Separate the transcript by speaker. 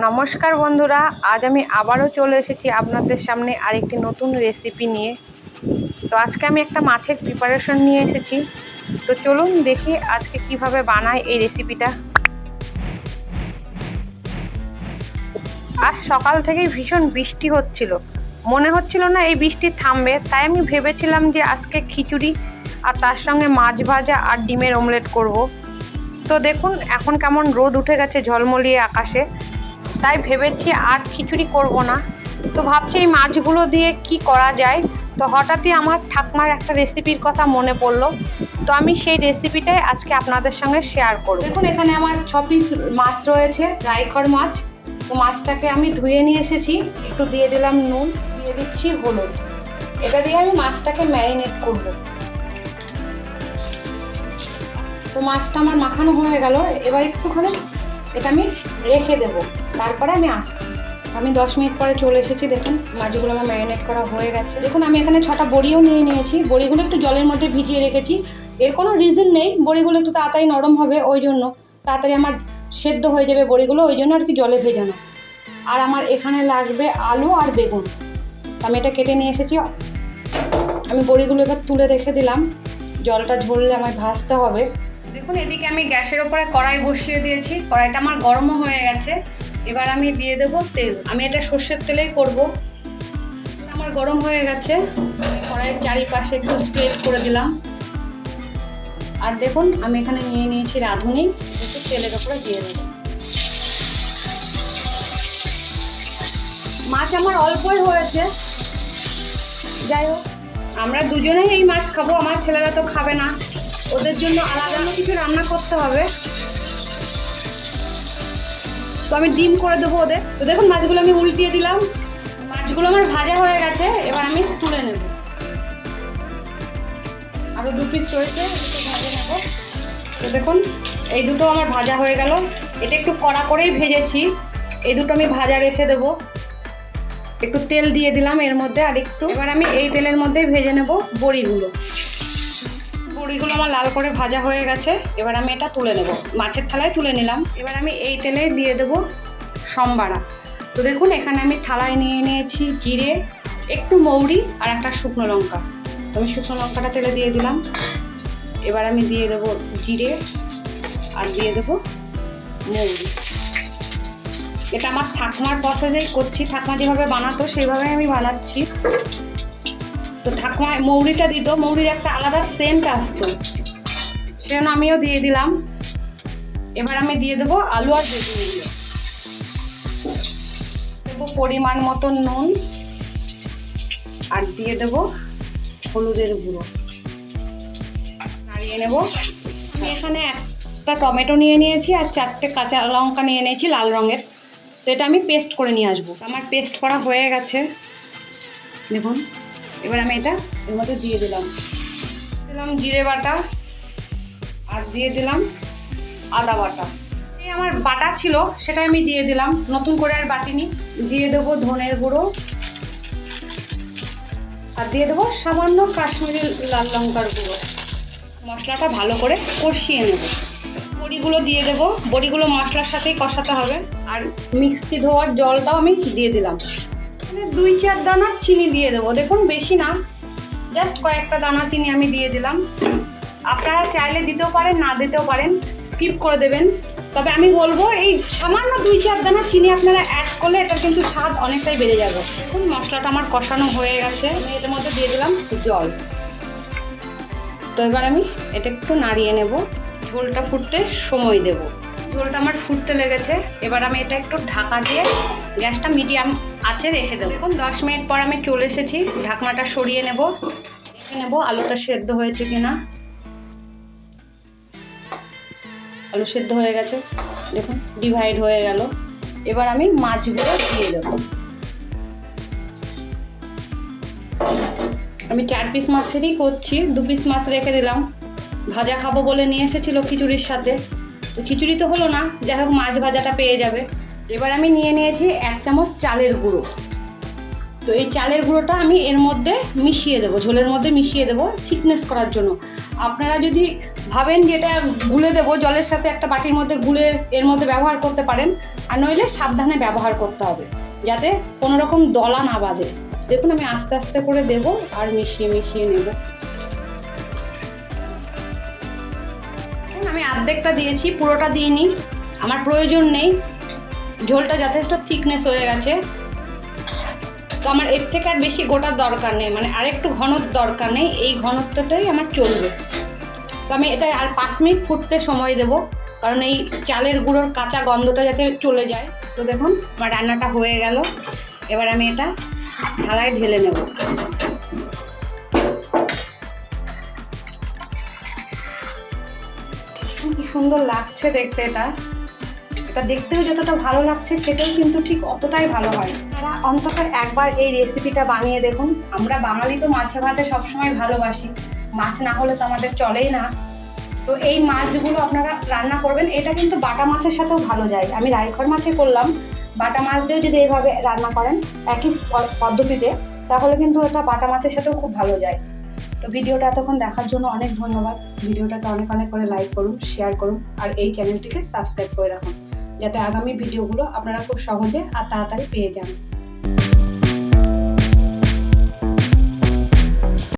Speaker 1: নমস্কার বন্ধুরা, আজ আমি আবারও চলে এসেছি আপনাদের সামনে আরেকটি নতুন রেসিপি নিয়ে। তো আজকে আমি একটা মাছের প্রিপারেশন নিয়ে এসেছি। তো চলুন দেখি আজকে কীভাবে বানায় এই রেসিপিটা আজ সকাল থেকেই ভীষণ বৃষ্টি হচ্ছিল। মনে হচ্ছিল না এই বৃষ্টি থামবে, তাই আমি ভেবেছিলাম যে আজকে খিচুড়ি আর তার সঙ্গে মাছ ভাজা আর ডিমের অমলেট করব। তো দেখুন, এখন কেমন রোদ উঠে গেছে ঝলমলিয়ে আকাশে। তাই ভেবেছি আর খিচুড়ি করব না। তো ভাবছি এই মাছগুলো দিয়ে কি করা যায়। তো হঠাৎই আমার ঠাকমার একটা রেসিপির কথা মনে পড়ল। তো আমি সেই রেসিপিটাই আজকে আপনাদের সঙ্গে শেয়ার করব। দেখুন, এখানে আমার ছ পিস মাছ রয়েছে রাইখর মাছ। তো মাছটাকে আমি ধুয়ে নিয়ে এসেছি। একটু দিয়ে দিলাম নুন, দিয়ে দিচ্ছি হলুদ। এটা দিয়ে আমি মাছটাকে ম্যারিনেট করব। তো মাছটা আমার মাখানো হয়ে গেল। এবার একটুখানি এটা আমি রেখে দেবো। তারপরে আমি আসছি। আমি দশ মিনিট পরে চলে এসেছি, দেখুন, মাছগুলো আমার ম্যারিনেট করা হয়ে গেছে। দেখুন, আমি এখানে ছটা বড়িও নিয়ে নিয়েছি। বড়িগুলো একটু জলের মধ্যে ভিজিয়ে রেখেছি। এর কোনো রিজন নেই, বড়িগুলো একটু তাড়াতাড়ি নরম হবে ওই জন্য। তাড়াতাড়ি আমার সেদ্ধ হয়ে যাবে বড়িগুলো, ওই জন্য আর কি জলে ভেজানো। আর আমার এখানে লাগবে আলু আর বেগুন। আমি এটা কেটে নিয়ে এসেছি। আমি বড়িগুলো এবার তুলে রেখে দিলাম। জলটা ঝরলে আমায় ভাজতে হবে। দেখুন, এদিকে আমি গ্যাসের ওপরে কড়াই বসিয়ে দিয়েছি। কড়াইটা আমার গরমও হয়ে গেছে। এবার আমি দিয়ে দেবো তেল। আমি এটা সর্ষের তেলেই করব। আমার গরম হয়ে গেছে। কড়াইয়ের চারিপাশে একটু স্প্রেড করে দিলাম। আর দেখুন, আমি এখানে নিয়ে নিয়েছি রাঁধুনি। একটু তেলের ওপরে দিয়ে দেবো। মাছ আমার অল্পই হয়েছে। যাই হোক, আমরা দুজনেই এই মাছ খাব। আমার ছেলেরা তো খাবে না। ওদের জন্য আলাদা কিছু রান্না করতে হবে। তো আমি ডিম করে দেবো ওদের। তো দেখুন, মাছগুলো আমি উল্টিয়ে দিলাম। মাছগুলো আমার ভাজা হয়ে গেছে, এবার আমি তুলে নেব। আরও দু পিস নেব। তো দেখুন, এই দুটো আমার ভাজা হয়ে গেল। এটা একটু কড়া করেই ভেজেছি। এই দুটো আমি ভাজা রেখে দেবো। একটু তেল দিয়ে দিলাম এর মধ্যে, আর একটু এবার আমি এই তেলের মধ্যেই ভেজে নেব বড়িগুলো। বড়িগুলো আমার লাল করে ভাজা হয়ে গেছে। এবার আমি এটা তুলে নেব। মাছের থালায় তুলে নিলাম। এবার আমি এই তেলে দিয়ে দেব সম্বারা তো দেখুন, এখানে আমি থালায় নিয়ে নিয়েছি জিরে, একটু মৌরি আর একটা শুকনো লঙ্কা। তো আমি শুকনো লঙ্কাটা তেলে দিয়ে দিলাম। এবার আমি দিয়ে দেবো জিরে আর দিয়ে দেবো মৌরি। এটা আমার ঠাকুমার প্রসেসেই করছি। ঠাকুমা যেভাবে বানাতো সেইভাবে আমি বানাচ্ছি। তো ঠাকুমা, মৌরিটা দিত, মৌরির একটা আলাদা সেন্ট আসতো। সেজন্য আমিও দিয়ে দিলাম। এবার আমি দিয়ে দেবো আলু আর বেগুনগুলো দেবো পরিমাণ মতো নুন আর দিয়ে দেবো হলুদের গুঁড়ো। নাড়িয়ে নেব। আমি এখানে একটা টমেটো নিয়ে নিয়েছি আর চারটে কাঁচা লঙ্কা নিয়ে নিয়েছি লাল রঙের। তো এটা আমি পেস্ট করে নিয়ে আসব। আমার পেস্ট করা হয়ে গেছে। দেখুন। এবার আমি এটা এর মধ্যে দিয়ে দিলাম। দিলাম জিরে বাটা আর দিয়ে দিলাম আদা বাটা। এই আমার বাটা ছিল সেটা আমি দিয়ে দিলাম। নতুন করে আর বাটিনি। দিয়ে দেবো ধনের গুঁড়ো। আর দিয়ে দেবো সামান্য কাশ্মীরি লাল লঙ্কার গুঁড়ো। মশলাটা ভালো করে কষিয়ে নেব। বড়িগুলো দিয়ে দেবো। বড়িগুলো মশলার সাথেই কষাতে হবে। আর মিক্সি ধোয়ার জলটাও আমি দিয়ে দিলাম। দুই চার দানা চিনি দিয়ে দেবো। দেখুন, বেশি না। জাস্ট কয়েকটা দানা চিনি আমি দিয়ে দিলাম। আপনারা চাইলে দিতেও পারেন, না দিতেও পারেন, স্কিপ করে দেবেন। তবে আমি বলব, এই সামান্য দুই চার দানা চিনি আপনারা অ্যাড করলে এটা কিন্তু স্বাদ অনেকটাই বেড়ে যাবে। দেখুন, মশলাটা আমার কষানো হয়ে গেছে। আমি এটার মধ্যে দিয়ে দিলাম জল। তো এবার আমি এটা একটু নাড়িয়ে নেব। ঝোলটা ফুটতে সময় দেব। ঝোলটা আমার ফুটতে লেগেছে। এবার আমি এটা একটু ঢাকা দিয়ে গ্যাসটা মিডিয়াম আঁচে রেখে দেবো। দেখুন, দশ মিনিট পর আমি চলে এসেছি। ঢাকনাটা সরিয়ে নেব। দেখে নেব আলুটা সেদ্ধ হয়েছে কিনা। আলু সেদ্ধ হয়ে গেছে। দেখুন ডিভাইড হয়ে গেল। এবার আমি মাছগুলো দিয়ে দেবো। আমি চার পিস মাছেরই করছি। দু পিস মাছ রেখে দিলাম। ভাজা খাব বলে নিয়ে এসেছিল খিচুড়ির সাথে। তো খিচুড়ি তো হলো না, যাই হোক মাছ ভাজাটা পেয়ে যাবে। এবার আমি নিয়ে নিয়েছি এক চামচ চালের গুঁড়ো। তো এই চালের গুঁড়োটা আমি এর মধ্যে মিশিয়ে দেবো, ঝোলের মধ্যে মিশিয়ে দেবো থিকনেস করার জন্য। আপনারা যদি ভাবেন যে এটা গুলে দেবো, জলের সাথে একটা বাটির মধ্যে গুলে এর মধ্যে ব্যবহার করতে পারেন, আর নইলে সাবধানে ব্যবহার করতে হবে, যাতে কোনো রকম দলা না বাজে। দেখুন আমি আস্তে আস্তে করে দেব আর মিশিয়ে মিশিয়ে নেব। আমি অর্ধেকটা দিয়েছি, পুরোটা দিইনি। আমার প্রয়োজন নেই। ঝোলটা যথেষ্ট থিকনেস হয়ে গেছে। তো আমার এর থেকে আর বেশি গোটার দরকার নেই মানে আরেকটু ঘনর দরকার নেই, এই ঘনত্বটাই আমার চলবে। তো আমি এটা আর পাঁচ মিনিট ফুটতে সময় দেব, কারণ এই চালের গুঁড়োর কাঁচা গন্ধটা যাতে চলে যায়। তো দেখুন, আমার রান্নাটা হয়ে গেল। এবার আমি এটা থালায় ঢেলে নেব। সুন্দর লাগছে দেখতে এটা। এটা দেখতেও যতটা ভালো লাগছে, খেতেও কিন্তু ঠিক অতটাই ভালো হয়। তারা অন্তত একবার এই রেসিপিটা বানিয়ে দেখুন। আমরা বাঙালি তো মাছে ভাতে সবসময় ভালোবাসি। মাছ না হলে তো আমাদের চলেই না। তো এই মাছগুলো আপনারা রান্না করবেন। এটা কিন্তু বাটা মাছের সাথেও ভালো যায়। আমি রাইখর মাছে করলাম। বাটা মাছ দিয়েও যদি এইভাবে রান্না করেন, একই পদ্ধতিতে, তাহলে কিন্তু এটা বাটা মাছের সাথেও খুব ভালো যায়। তো ভিডিওটা এতক্ষণ দেখার জন্য অনেক ধন্যবাদ। ভিডিওটাকে অনেক অনেক করে লাইক করুন শেয়ার করুন, আর এই চ্যানেলটিকে সাবস্ক্রাইব করে রাখুন, যাতে আগামী ভিডিওগুলো আপনারা খুব সহজে আর তাড়াতাড়ি পেয়ে যান।